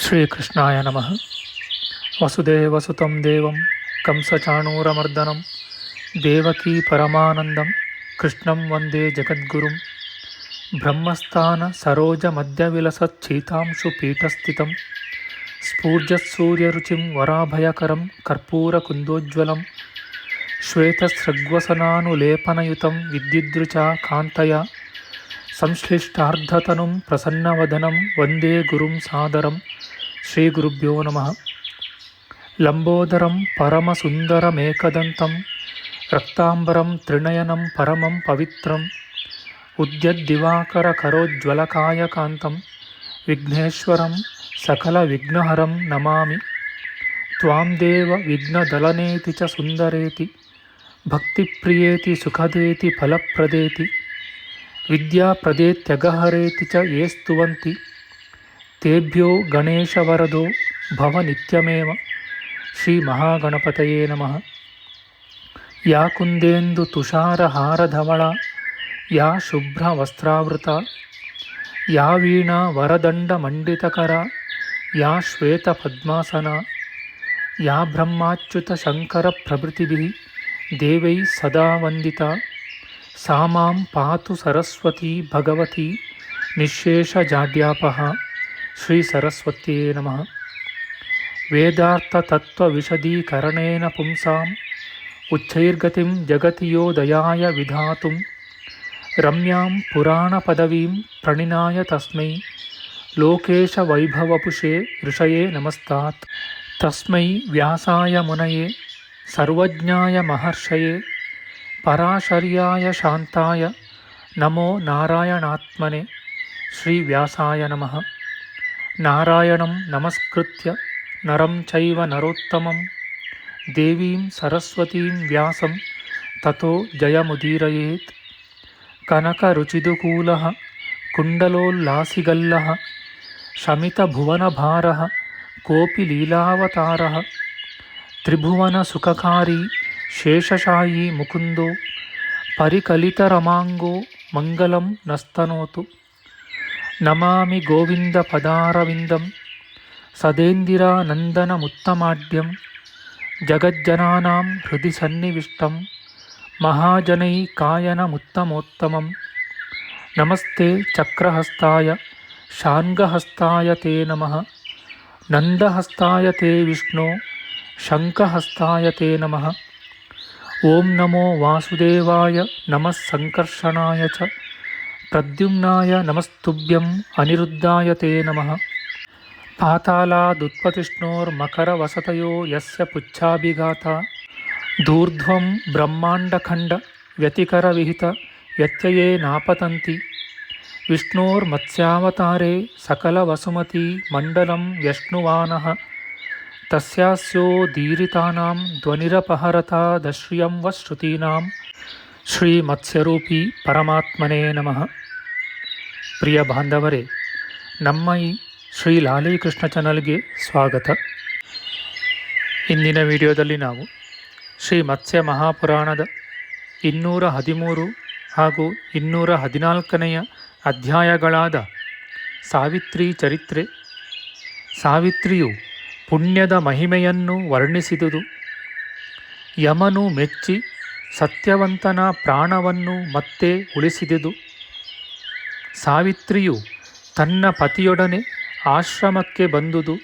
శ్రీకృష్ణాయ నమ. వసుదేవసుతం దేవం కంసచాణూరమర్దనం. దేవకీ పరమానందం. కృష్ణం వందే జగద్గురుం. బ్రహ్మస్థాన సరోజ మధ్య విలసీతాంశు పీఠస్థితం. స్ఫూర్జసూర్యరుచిం వరాభయకరం కర్పూరకుందోజ్వలం శ్వేతస్రగ్వసనానులేపనయుతం విద్యుద్రుచా కాంతయ. సంశ్లిష్టార్థతనుం ప్రసన్నవదనం వందే గురుం సాదరం. శ్రీగురుభ్యో నమ. లంబోదరం పరమసుందరమేకదంతం. రక్తాంబరం త్రినయనం పరమం పవిత్రం. ఉద్యద్దివాకరకరోజ్వలకాయకాంతం. విఘ్నేశ్వరం సకల విఘ్నహరం నమామి. త్వాం దేవ విఘ్నదలనేతి చ సుందరేతి. భక్తిప్రియేతి సుఖదేతి ఫలప్రదేతి. ಫಲಪ್ರದೇತಿ ವಿದ್ಯಾಪ್ರದೇತ್ಯಗಹರೇತಿ ಚ ಯೇ ಸ್ತುವಂತಿ. ತೇಭ್ಯೋ ಗಣೇಶವರದೋ ಭವ ನಿತ್ಯಮೇವ. ಶ್ರೀ ಮಹಾಗಣಪತಯೇ ನಮಃ. ಯಾ ಕುಂದೇಂದು ತುಷಾರಹಾರಧವಳ ಯಾ ಶುಭ್ರವಸ್ತ್ರಾವೃತ ಯಾ ವೀಣಾ ವರದಂಡಮಂಡಿತಕರ ಯಾ ಶ್ವೇತಪದ್ಮಾಸನ ಯಾ ಬ್ರಹ್ಮಾಚ್ಯುತ ಶಂಕರ ಪ್ರಭೃತಿಭಿ, ದೇವೈ ಸದಾ ವಂದಿತಾ. सा मां पातु सरस्वती भगवती निःशेषजाड्यापः श्रीसरस्वत्यै नमः। वेदार्थतत्त्वविशदीकरणेन पुंसाम् उच्चैर्गतिं जगति यो दयाय विधातुं रम्यां पुराणपदवीं प्रणिनाय तस्मै लोकेशवैभवपुषे ऋषये नमस्तात्। तस्मै व्यासाय मुनये सर्वज्ञाय महर्षये पराशर्याय शान्ताय नमो नारायणात्मने श्रीव्यासाय नमः। नारायणं नमस्कृत्य नरं चैव नरोत्तमं। देवीं सरस्वतीं व्यासं ततो जयमुदीरयेत्। कनकरुचिदुकूलः कुण्डलोल्लासिगल्लः शमितभुवनभारः कोऽपि लीलावतारः त्रिभुवनसुखकारी శేషశాయి ముకుందో పరికలితరమాంగో మంగళం నస్తనోతు. నమామి గోవింద పదారవిందం సదేందిరానందనముత్తమాఢ్యం జగజ్జనానాం హృది సన్నివిష్టం మహాజనై కాయనముత్తమోత్తమం నమస్తే చక్రహస్తాయ షాన్గహస్తాయ తే నమ. నందహస్తాయ తే విష్ణో శంఖహస్తాయ తే నమ. ఓం నమో వాసుదేవాయ నమ సంకర్షణాయ చ ప్రద్యుమ్నాయ నమస్తుభ్యం అనిరుద్ధాయ తే నమ. పాతాళాదుత్పతిష్ణోర్మకరవసతయో యస్య పుచ్ఛాభిఘాత. దూర్ధ్వం బ్రహ్మాండఖండ వ్యతికరవిహిత వ్యత్యయే నాపతంతి. విష్ణోర్మత్స్యావతారే సకలవసుమతి మండలం వ్యష్ణువాన. ತಸ್ಯಾಸ್ಯೋದೀರಿತಾನಾಂ ಧ್ವನಿರಪಹರತಾದಶ್ರಿಯಂ ಶ್ರೀ ಮತ್ಸ್ಯರೂಪಿ ಪರಮಾತ್ಮನೇ ನಮಃ ಪ್ರಿಯ ಬಾಂಧವರೇ ನಮ್ಮ ಈ ಶ್ರೀ ಲಾಲೀಕೃಷ್ಣ ಚಾನಲ್ಗೆ ಸ್ವಾಗತ ಇಂದಿನ ವಿಡಿಯೋದಲ್ಲಿ ನಾವು ಶ್ರೀ ಮತ್ಸ್ಯ ಮಹಾಪುರಾಣದ ಇನ್ನೂರ ಹದಿಮೂರು ಹಾಗೂ ಇನ್ನೂರ ಹದಿನಾಲ್ಕನೆಯ ಅಧ್ಯಾಯಗಳಾದ ಸಾವಿತ್ರಿ ಚರಿತ್ರೆ, ಸಾವಿತ್ರಿಯು ಪುಣ್ಯದ ಮಹಿಮೆಯನ್ನು ವರ್ಣಿಸಿದುದು. ಯಮನು ಮೆಚ್ಚಿ ಸತ್ಯವಂತನ ಪ್ರಾಣವನ್ನು ಮತ್ತೆ ಉಳಿಸಿದುದು. ಸಾವಿತ್ರಿಯು ತನ್ನ ಪತಿಯೊಡನೆ ಆಶ್ರಮಕ್ಕೆ ಬಂದುದು.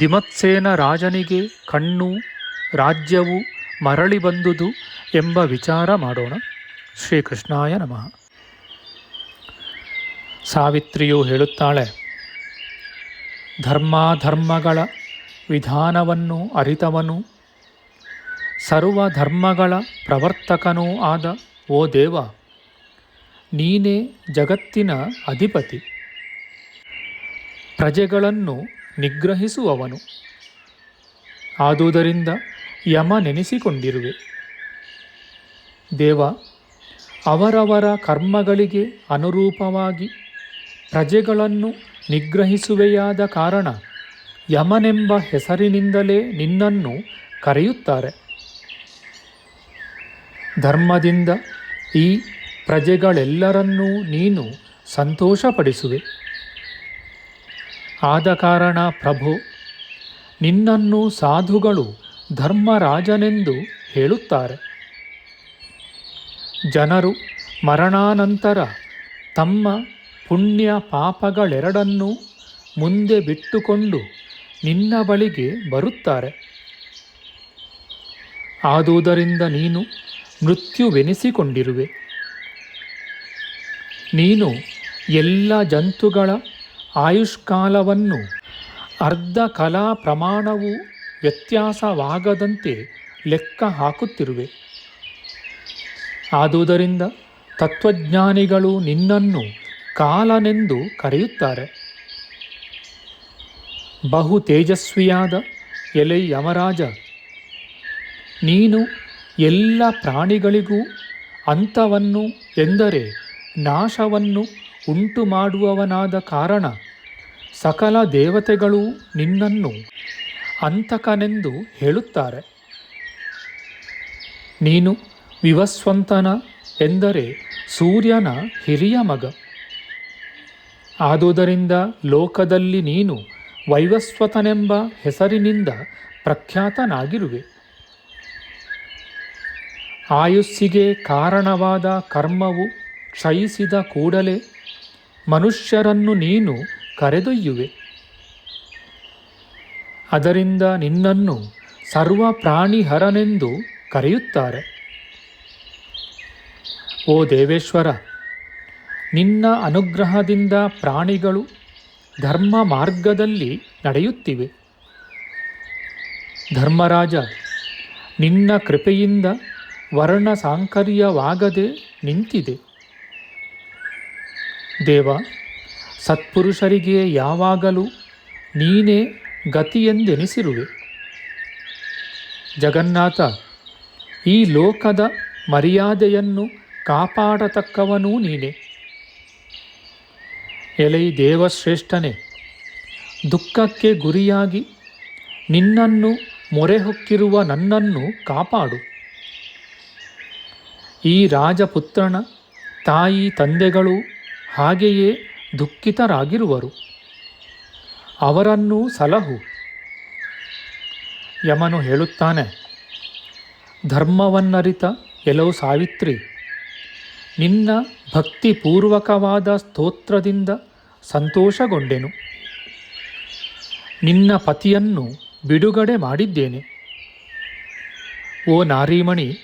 ದಿಮತ್ಸೇನ ರಾಜನಿಗೆ ಕಣ್ಣು ರಾಜ್ಯವು ಮರಳಿ ಬಂದುದು ಎಂಬ ವಿಚಾರ ಮಾಡೋಣ. ಶ್ರೀಕೃಷ್ಣಾಯ ನಮಃ. ಸಾವಿತ್ರಿಯು ಹೇಳುತ್ತಾಳೆ ಧರ್ಮಾಧರ್ಮಗಳ ವಿಧಾನವನ್ನು ಅರಿತವನು. ಸರ್ವ ಧರ್ಮಗಳ ಪ್ರವರ್ತಕನೂ ಆದ, ಓ ದೇವ, ನೀನೇ ಜಗತ್ತಿನ ಅಧಿಪತಿ. ಪ್ರಜೆಗಳನ್ನು ನಿಗ್ರಹಿಸುವವನು. ಆದುದರಿಂದ ಯಮ ನೆನೆಸಿಕೊಂಡಿರುವೆ ದೇವ, ಅವರವರ ಕರ್ಮಗಳಿಗೆ ಅನುರೂಪವಾಗಿ ಪ್ರಜೆಗಳನ್ನು ನಿಗ್ರಹಿಸುವೆಯಾದ ಕಾರಣ ಯಮನೆಂಬ ಹೆಸರಿನಿಂದಲೇ ನಿನ್ನನ್ನು ಕರೆಯುತ್ತಾರೆ. ಧರ್ಮದಿಂದ ಈ ಪ್ರಜೆಗಳೆಲ್ಲರನ್ನೂ ನೀನು ಸಂತೋಷಪಡಿಸುವೆ. ಆದ ಕಾರಣ ಪ್ರಭು, ನಿನ್ನನ್ನು ಸಾಧುಗಳು ಧರ್ಮರಾಜನೆಂದು ಹೇಳುತ್ತಾರೆ. ಜನರು ಮರಣಾನಂತರ ತಮ್ಮ ಪುಣ್ಯ ಪಾಪಗಳೆರಡನ್ನೂ ಮುಂದೆ ಬಿಟ್ಟುಕೊಂಡು ನಿನ್ನ ಬಳಿಗೆ ಬರುತ್ತಾರೆ. ಆದುದರಿಂದ ನೀನು ಮೃತ್ಯುವೆನಿಸಿಕೊಂಡಿರುವೆ. ನೀನು ಎಲ್ಲ ಜಂತುಗಳ ಆಯುಷ್ಕಾಲವನ್ನು ಅರ್ಧ ಕಲಾ ಪ್ರಮಾಣವು ವ್ಯತ್ಯಾಸವಾಗದಂತೆ ಲೆಕ್ಕ ಹಾಕುತ್ತಿರುವೆ. ಆದುದರಿಂದ ತತ್ವಜ್ಞಾನಿಗಳು ನಿನ್ನನ್ನು ಕಾಲನೆಂದು ಕರೆಯುತ್ತಾರೆ. ಬಹು ತೇಜಸ್ವಿಯಾದ ಎಲೆ ಯಮರಾಜ, ನೀನು ಎಲ್ಲ ಪ್ರಾಣಿಗಳಿಗೂ ಅಂತವನ್ನು ಎಂದರೆ ನಾಶವನ್ನು ಉಂಟು ಮಾಡುವವನಾದ ಕಾರಣ ಸಕಲ ದೇವತೆಗಳು ನಿನ್ನನ್ನು ಅಂತಕನೆಂದು ಹೇಳುತ್ತಾರೆ. ನೀನು ವಿವಸ್ವಂತನ ಎಂದರೆ ಸೂರ್ಯನ ಹಿರಿಯ ಮಗ. ಆದುದರಿಂದ ಲೋಕದಲ್ಲಿ ನೀನು ವೈವಸ್ವತನೆಂಬ ಹೆಸರಿನಿಂದ ಪ್ರಖ್ಯಾತನಾಗಿರುವೆ. ಆಯುಸ್ಸಿಗೆ ಕಾರಣವಾದ ಕರ್ಮವು ಕ್ಷಯಿಸಿದ ಕೂಡಲೇ ಮನುಷ್ಯರನ್ನು ನೀನು ಕರೆದೊಯ್ಯುವೆ. ಅದರಿಂದ ನಿನ್ನನ್ನು ಸರ್ವ ಪ್ರಾಣಿಹರನೆಂದು ಕರೆಯುತ್ತಾರೆ. ಓ ದೇವೇಶ್ವರ ನಿನ್ನ ಅನುಗ್ರಹದಿಂದ ಪ್ರಾಣಿಗಳು ಧರ್ಮ ಮಾರ್ಗದಲ್ಲಿ ನಡೆಯುತ್ತಿವೆ. ಧರ್ಮರಾಜ, ನಿನ್ನ ಕೃಪೆಯಿಂದ ವರ್ಣ ಸಾಂಕರ್ಯವಾಗದೆ ನಿಂತಿದೆ. ದೇವ, ಸತ್ಪುರುಷರಿಗೆ ಯಾವಾಗಲೂ ನೀನೇ ಗತಿಯೆಂದೆನಿಸಿರುವೆ. ಜಗನ್ನಾಥ, ಈ ಲೋಕದ ಮರ್ಯಾದೆಯನ್ನು ಕಾಪಾಡತಕ್ಕವನೂ ನೀನೆ. ಎಲೈ ದೇವಶ್ರೇಷ್ಠನೇ, ದುಃಖಕ್ಕೆ ಗುರಿಯಾಗಿ ನಿನ್ನನ್ನು ಮೊರೆಹೊಕ್ಕಿರುವ ನನ್ನನ್ನು ಕಾಪಾಡು. ಈ ರಾಜಪುತ್ರನ ತಾಯಿ ತಂದೆಗಳು ಹಾಗೆಯೇ ದುಃಖಿತರಾಗಿರುವರು. ಅವರನ್ನೂ ಸಲಹು. ಯಮನು ಹೇಳುತ್ತಾನೆ, ಧರ್ಮವನ್ನರಿತ ಎಲವು ಸಾವಿತ್ರಿ, ನಿನ್ನ ಭಕ್ತಿಪೂರ್ವಕವಾದ ಸ್ತೋತ್ರದಿಂದ ಸಂತೋಷಗೊಂಡೆನು. ನಿನ್ನ ಪತಿಯನ್ನು ಬಿಡುಗಡೆ ಮಾಡಿದ್ದೇನೆ. ಓ ನಾರೀಮಣಿ,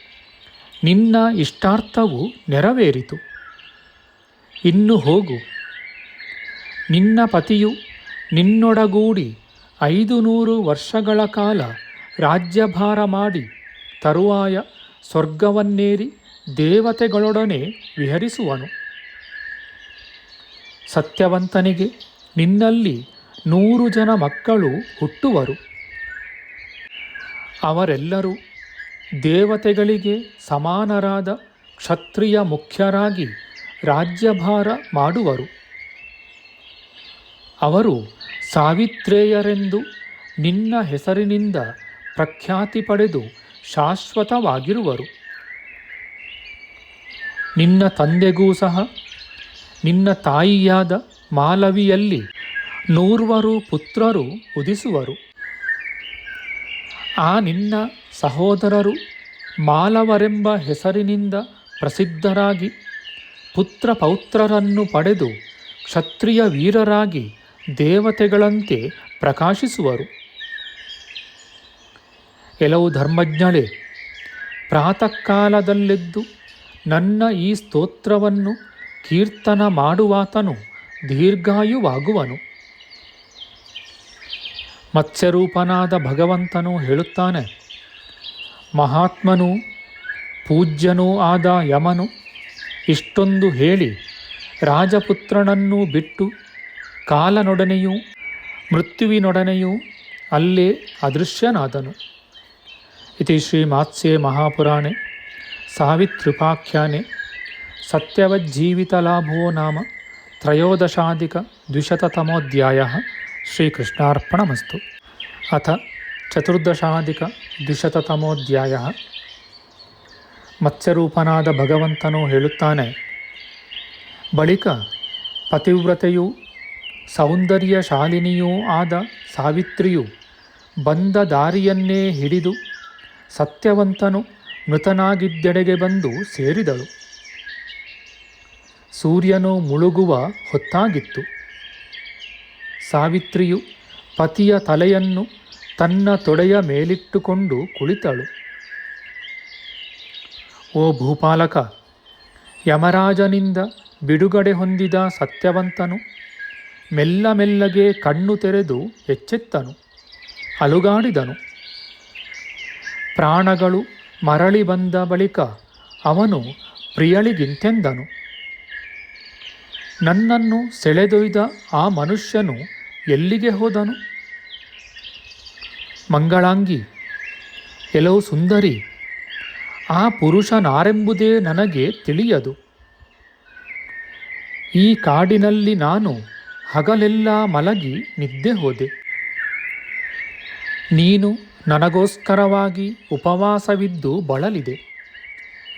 ನಿನ್ನ ಇಷ್ಟಾರ್ಥವು ನೆರವೇರಿತು. ಇನ್ನು ಹೋಗು. ನಿನ್ನ ಪತಿಯು ನಿನ್ನೊಡಗೂಡಿ ಐದು ನೂರು ವರ್ಷಗಳ ಕಾಲ ರಾಜ್ಯಭಾರ ಮಾಡಿ ತರುವಾಯ ಸ್ವರ್ಗವನ್ನೇರಿ ದೇವತೆಗಳೊಡನೆ ವಿಹರಿಸುವನು. ಸತ್ಯವಂತನಿಗೆ ನಿನ್ನಲ್ಲಿ ನೂರು ಜನ ಮಕ್ಕಳು ಹುಟ್ಟುವರು. ಅವರೆಲ್ಲರೂ ದೇವತೆಗಳಿಗೆ ಸಮಾನರಾದ ಕ್ಷತ್ರಿಯ ಮುಖ್ಯರಾಗಿ ರಾಜ್ಯಭಾರ ಮಾಡುವರು. ಅವರು ಸಾವಿತ್ರೇಯರೆಂದು ನಿನ್ನ ಹೆಸರಿನಿಂದ ಪ್ರಖ್ಯಾತಿ ಪಡೆದು ಶಾಶ್ವತವಾಗಿರುವರು. ನಿನ್ನ ತಂದೆಗೂ ಸಹ, ನಿನ್ನ ತಾಯಿಯಾದ ಮಾಲವಿಯಲ್ಲಿ ನೂರ್ವರು ಪುತ್ರರು ಉದಿಸುವರು. ಆ ನಿನ್ನ ಸಹೋದರರು ಮಾಲವರೆಂಬ ಹೆಸರಿನಿಂದ ಪ್ರಸಿದ್ಧರಾಗಿ ಪುತ್ರ ಪೌತ್ರರನ್ನು ಪಡೆದು ಕ್ಷತ್ರಿಯ ವೀರರಾಗಿ ದೇವತೆಗಳಂತೆ ಪ್ರಕಾಶಿಸುವರು. ಕೆಲವು ಧರ್ಮಜ್ಞಳೆ ಪ್ರಾತಃ ಕಾಲದಲ್ಲೆದ್ದು ನನ್ನ ಈ ಸ್ತೋತ್ರವನ್ನು ಕೀರ್ತನ ಮಾಡುವಾತನು, ದೀರ್ಘಾಯುವಾಗುವನು. ಮತ್ಸ್ಯರೂಪನಾದ ಭಗವಂತನು ಹೇಳುತ್ತಾನೆ, ಮಹಾತ್ಮನೂ ಪೂಜ್ಯನೂ ಆದ ಯಮನು ಇಷ್ಟೊಂದು ಹೇಳಿ ರಾಜಪುತ್ರನನ್ನು ಬಿಟ್ಟು ಕಾಲನೊಡನೆಯೂ ಮೃತ್ಯುವಿನೊಡನೆಯೂ ಅಲ್ಲೇ ಅದೃಶ್ಯನಾದನು. ಇತಿ ಶ್ರೀ ಮಾತ್ಸ್ಯೆ ಮಹಾಪುರಾಣೆ. ಸಾವಿತ್ರುಪಾಖ್ಯಾನೆ ಸತ್ಯವಜ್ಜೀವಿತಲಾಭೋ ನಾಮ ತ್ರಯೋದಶಾಧಿಕದ್ವಿಶತತಮೋಧ್ಯಾಯ ಶ್ರೀಕೃಷ್ಣಾರ್ಪಣಮಸ್ತು. ಅಥ ಚತುರ್ದಶಾಧಿಕದ್ವಿಶತತಮೋಧ್ಯಾಯ ಮತ್ಸ್ಯರೂಪನಾದ ಭಗವಂತನು ಹೇಳುತ್ತಾನೆ, ಬಳಿಕ ಪತಿವ್ರತೆಯು ಸೌಂದರ್ಯಶಾಲಿನಿಯೂ ಆದ ಸಾವಿತ್ರಿಯು ಬಂದ ದಾರಿಯನ್ನೇ ಹಿಡಿದು ಸತ್ಯವಂತನು ಮೃತನಾಗಿದ್ದೆಡೆಗೆ ಬಂದು ಸೇರಿದಳು. ಸೂರ್ಯನು ಮುಳುಗುವ ಹೊತ್ತಾಗಿತ್ತು. ಸಾವಿತ್ರಿಯು ಪತಿಯ ತಲೆಯನ್ನು ತನ್ನ ತೊಡೆಯ ಮೇಲಿಟ್ಟುಕೊಂಡು ಕುಳಿತಳು. ಓ ಭೂಪಾಲಕ, ಯಮರಾಜನಿಂದ ಬಿಡುಗಡೆ ಹೊಂದಿದ ಸತ್ಯವಂತನು ಮೆಲ್ಲ ಮೆಲ್ಲಗೆ ಕಣ್ಣು ತೆರೆದು ಎಚ್ಚೆತ್ತನು, ಅಲುಗಾಡಿದನು. ಪ್ರಾಣಗಳು ಮರಳಿ ಬಂದ ಬಳಿಕ ಅವನು ಪ್ರಿಯಳಿಗಿಂತೆಂದನು. ನನ್ನನ್ನು ಸೆಳೆದೊಯ್ದ ಆ ಮನುಷ್ಯನು ಎಲ್ಲಿಗೆ ಹೋದನು? ಮಂಗಳಾಂಗಿ ಕೆಲವು ಸುಂದರಿ, ಆ ಪುರುಷನಾರೆಂಬುದೇ ನನಗೆ ತಿಳಿಯದು. ಈ ಕಾಡಿನಲ್ಲಿ ನಾನು ಹಗಲೆಲ್ಲ ಮಲಗಿ ನಿದ್ದೆ ಹೋದೆ. ನೀನು ನನಗೋಸ್ಕರವಾಗಿ ಉಪವಾಸವಿದ್ದು ಬಳಲಿದೆ.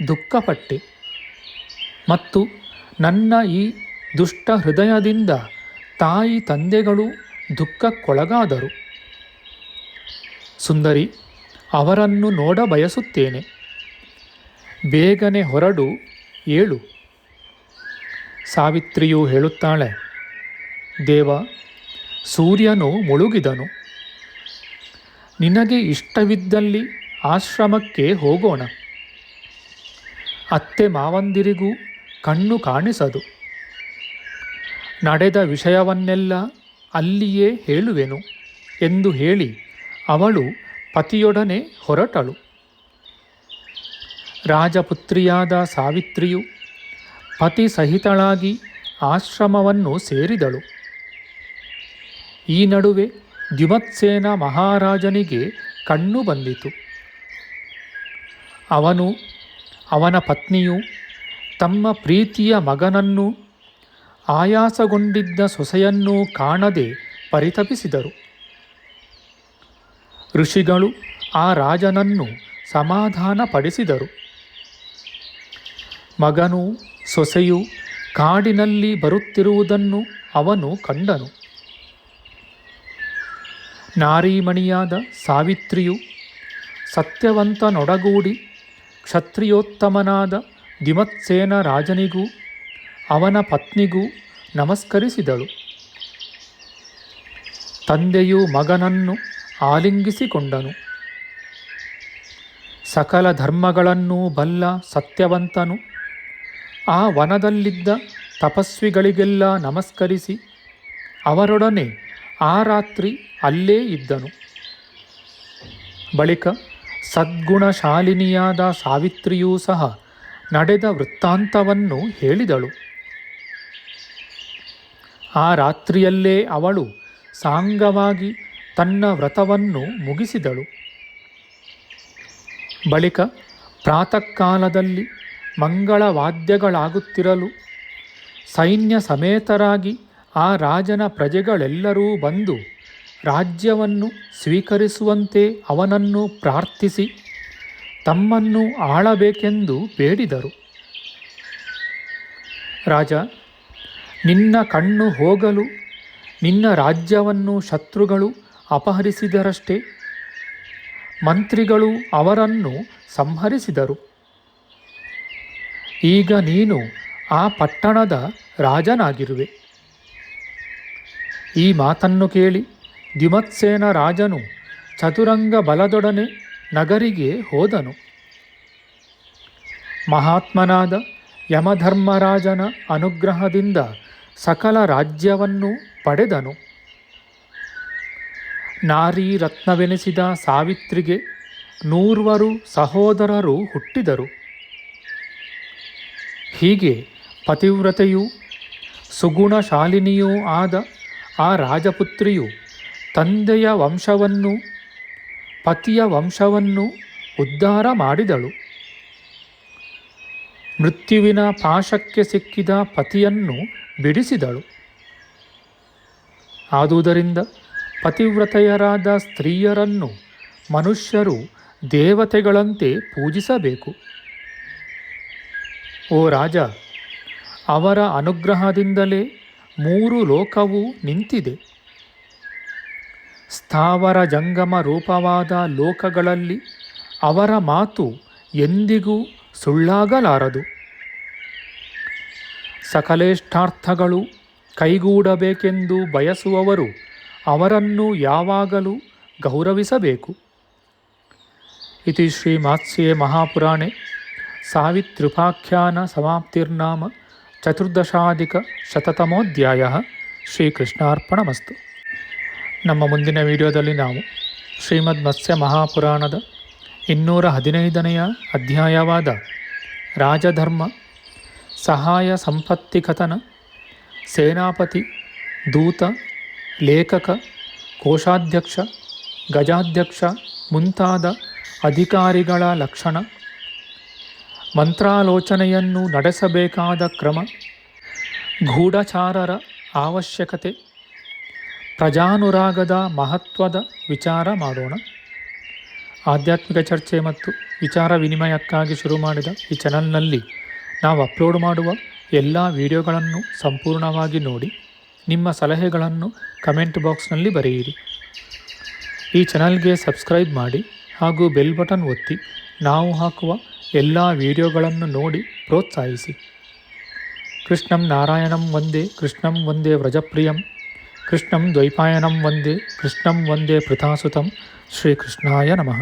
ದುಃಖಪಟ್ಟೆ. ಮತ್ತು ನನ್ನ ಈ ದುಷ್ಟ ಹೃದಯದಿಂದ ತಾಯಿ ತಂದೆಗಳು ದುಃಖಕ್ಕೊಳಗಾದರು. ಸುಂದರಿ, ಅವರನ್ನು ನೋಡ ಬಯಸುತ್ತೇನೆ. ಬೇಗನೆ ಹೊರಡು, ಏಳು. ಸಾವಿತ್ರಿಯು ಹೇಳುತ್ತಾಳೆ, ದೇವ, ಸೂರ್ಯನು ಮುಳುಗಿದನು. ನಿನಗೆ ಇಷ್ಟವಿದ್ದಲ್ಲಿ ಆಶ್ರಮಕ್ಕೆ ಹೋಗೋಣ. ಅತ್ತೆ ಮಾವಂದಿರಿಗೂ ಕಣ್ಣು ಕಾಣಿಸದು. ನಡೆದ ವಿಷಯವನ್ನೆಲ್ಲ ಅಲ್ಲಿಯೇ ಹೇಳುವೆನು ಎಂದು ಹೇಳಿ ಅವಳು ಪತಿಯೊಡನೆ ಹೊರಟಳು. ರಾಜಪುತ್ರಿಯಾದ ಸಾವಿತ್ರಿಯು ಪತಿ ಸಹಿತಳಾಗಿ ಆಶ್ರಮವನ್ನು ಸೇರಿದಳು. ಈ ನಡುವೆ ದ್ಯುಮತ್ಸೇನ ಮಹಾರಾಜನಿಗೆ ಕಣ್ಣು ಬಂದಿತು. ಅವನು, ಅವನ ಪತ್ನಿಯು, ತಮ್ಮ ಪ್ರೀತಿಯ ಮಗನನ್ನು ಆಯಾಸಗೊಂಡಿದ್ದ ಸೊಸೆಯನ್ನೂ ಕಾಣದೆ ಪರಿತಪಿಸಿದರು. ಋಷಿಗಳು ಆ ರಾಜನನ್ನು ಸಮಾಧಾನಪಡಿಸಿದರು. ಮಗನು ಸೊಸೆಯು ಕಾಡಿನಲ್ಲಿ ಬರುತ್ತಿರುವುದನ್ನು ಅವನು ಕಂಡನು. ನಾರೀಮಣಿಯಾದ ಸಾವಿತ್ರಿಯು ಸತ್ಯವಂತನೊಡಗೂಡಿ ಕ್ಷತ್ರಿಯೋತ್ತಮನಾದ ದಿಮತ್ಸೇನ ರಾಜನಿಗೂ ಅವನ ಪತ್ನಿಗೂ ನಮಸ್ಕರಿಸಿದಳು. ತಂದೆಯು ಮಗನನ್ನು ಆಲಿಂಗಿಸಿಕೊಂಡನು. ಸಕಲ ಧರ್ಮಗಳನ್ನೂ ಬಲ್ಲ ಸತ್ಯವಂತನು ಆ ವನದಲ್ಲಿದ್ದ ತಪಸ್ವಿಗಳಿಗೆಲ್ಲ ನಮಸ್ಕರಿಸಿ ಅವರೊಡನೆ ಆ ರಾತ್ರಿ ಅಲ್ಲೇ ಇದ್ದನು. ಬಳಿಕ ಸದ್ಗುಣಶಾಲಿನಿಯಾದ ಸಾವಿತ್ರಿಯೂ ಸಹ ನಡೆದ ವೃತ್ತಾಂತವನ್ನು ಹೇಳಿದಳು. ಆ ರಾತ್ರಿಯಲ್ಲೇ ಅವಳು ಸಾಂಗವಾಗಿ ತನ್ನ ವ್ರತವನ್ನು ಮುಗಿಸಿದಳು. ಬಳಿಕ ಪ್ರಾತಃಕಾಲದಲ್ಲಿ ಮಂಗಳವಾದ್ಯಗಳಾಗುತ್ತಿರಲು ಸೈನ್ಯ ಸಮೇತರಾಗಿ ಆ ರಾಜನ ಪ್ರಜೆಗಳೆಲ್ಲರೂ ಬಂದು ರಾಜ್ಯವನ್ನು ಸ್ವೀಕರಿಸುವಂತೆ ಅವನನ್ನು ಪ್ರಾರ್ಥಿಸಿ ತಮ್ಮನ್ನು ಆಳಬೇಕೆಂದು ಬೇಡಿದರು. ರಾಜ, ನಿನ್ನ ಕಣ್ಣು ಹೋಗಲು, ನಿನ್ನ ರಾಜ್ಯವನ್ನು ಶತ್ರುಗಳು ಅಪಹರಿಸಿದರಷ್ಟೇ. ಮಂತ್ರಿಗಳು ಅವರನ್ನು ಸಂಹರಿಸಿದರು. ಈಗ ನೀನು ಆ ಪಟ್ಟಣದ ರಾಜನಾಗಿರುವೆ. ಈ ಮಾತನ್ನು ಕೇಳಿ ದ್ಯುಮತ್ಸೇನ ರಾಜನು ಚತುರಂಗ ಬಲದೊಡನೆ ನಗರಿಗೆ ಹೋದನು. ಮಹಾತ್ಮನಾದ ಯಮಧರ್ಮರಾಜನ ಅನುಗ್ರಹದಿಂದ ಸಕಲ ರಾಜ್ಯವನ್ನು ಪಡೆದನು. ನಾರಿ ರತ್ನವೆನಿಸಿದ ಸಾವಿತ್ರಿಗೆ ನೂರ್ವರು ಸಹೋದರರು ಹುಟ್ಟಿದರು. ಹೀಗೆ ಪತಿವ್ರತೆಯೂ ಸುಗುಣಶಾಲಿನಿಯೂ ಆದ ಆ ರಾಜಪುತ್ರಿಯು ತಂದೆಯ ವಂಶವನ್ನು, ಪತಿಯ ವಂಶವನ್ನು ಉದ್ಧಾರ ಮಾಡಿದಳು. ಮೃತ್ಯುವಿನ ಪಾಶಕ್ಕೆ ಸಿಕ್ಕಿದ ಪತಿಯನ್ನು ಬಿಡಿಸಿದಳು. ಆದುದರಿಂದ ಪತಿವ್ರತೆಯರಾದ ಸ್ತ್ರೀಯರನ್ನು ಮನುಷ್ಯರು ದೇವತೆಗಳಂತೆ ಪೂಜಿಸಬೇಕು. ಓ ರಾಜ, ಅವರ ಅನುಗ್ರಹದಿಂದಲೇ ಮೂರು ಲೋಕವೂ ನಿಂತಿದೆ. ಸ್ಥಾವರ ಜಂಗಮ ರೂಪವಾದ ಲೋಕಗಳಲ್ಲಿ ಅವರ ಮಾತು ಎಂದಿಗೂ ಸುಳ್ಳಾಗಲಾರದು. ಸಕಲೇಷ್ಟಾರ್ಥಗಳು ಕೈಗೂಡಬೇಕೆಂದು ಬಯಸುವವರು ಅವರನ್ನು ಯಾವಾಗಲೂ ಗೌರವಿಸಬೇಕು. ಇತಿ ಶ್ರೀ ಮಾತ್ಸ್ಯೇ ಮಹಾಪುರಾಣೆ. ಸಾವಿತ್ರಿಪಾಖ್ಯಾನ ಸಮಾಪ್ತಿರ್ನಾಮ. ಚತುರ್ದಶಾಧಿಕ ಶತತಮೋಧ್ಯಾಯ ಶ್ರೀಕೃಷ್ಣಾರ್ಪಣಮಸ್ತು. ನಮ್ಮ ಮುಂದಿನ ವಿಡಿಯೋದಲ್ಲಿ ನಾವು ಶ್ರೀಮದ್ ಮತ್ಸ್ಯ ಮಹಾಪುರಾಣದ ಇನ್ನೂರ ಹದಿನೈದನೆಯ ಅಧ್ಯಾಯವಾದ ರಾಜಧರ್ಮ, ಸಹಾಯ ಸಂಪತ್ತಿ ಕಥನ, ಸೇನಾಪತಿ, ದೂತ, ಲೇಖಕ, ಕೋಶಾಧ್ಯಕ್ಷ, ಗಜಾಧ್ಯಕ್ಷ ಮುಂತಾದ ಅಧಿಕಾರಿಗಳ ಲಕ್ಷಣ ಮಂತ್ರಾಲೋಚನೆಯನ್ನು ನಡೆಸಬೇಕಾದ ಕ್ರಮ, ಗೂಢಚಾರರ ಅವಶ್ಯಕತೆ, ಪ್ರಜಾನುರಾಗದ ಮಹತ್ವದ ವಿಚಾರ ಮಾಡೋಣ. ಆಧ್ಯಾತ್ಮಿಕ ಚರ್ಚೆ ಮತ್ತು ವಿಚಾರ ವಿನಿಮಯಕ್ಕಾಗಿ ಶುರು ಮಾಡಿದ ಈ ಚಾನಲ್ನಲ್ಲಿ ನಾವು ಅಪ್ಲೋಡ್ ಮಾಡುವ ಎಲ್ಲ ವಿಡಿಯೋಗಳನ್ನು ಸಂಪೂರ್ಣವಾಗಿ ನೋಡಿ, ನಿಮ್ಮ ಸಲಹೆಗಳನ್ನು ಕಮೆಂಟ್ ಬಾಕ್ಸ್ನಲ್ಲಿ ಬರೆಯಿರಿ. ಈ ಚಾನಲ್ಗೆ ಸಬ್ಸ್ಕ್ರೈಬ್ ಮಾಡಿ ಹಾಗೂ ಬೆಲ್ ಬಟನ್ ಒತ್ತಿ ನಾವು ಹಾಕುವ ಎಲ್ಲ ವಿಡಿಯೋಗಳನ್ನು ನೋಡಿ ಪ್ರೋತ್ಸಾಹಿಸಿ ಕೃಷ್ಣಂ ನಾರಾಯಣಂ ವಂದೇ ಕೃಷ್ಣಂ ವಂದೇ ವ್ರಜಪ್ರಿಯಂ ಕೃಷ್ಣಂ ದ್ವೈಪಾಯನಂ ವಂದೇ ಕೃಷ್ಣಂ ವಂದೇ ಪೃಥಾಸುತಂ ಶ್ರೀಕೃಷ್ಣಾಯ ನಮಃ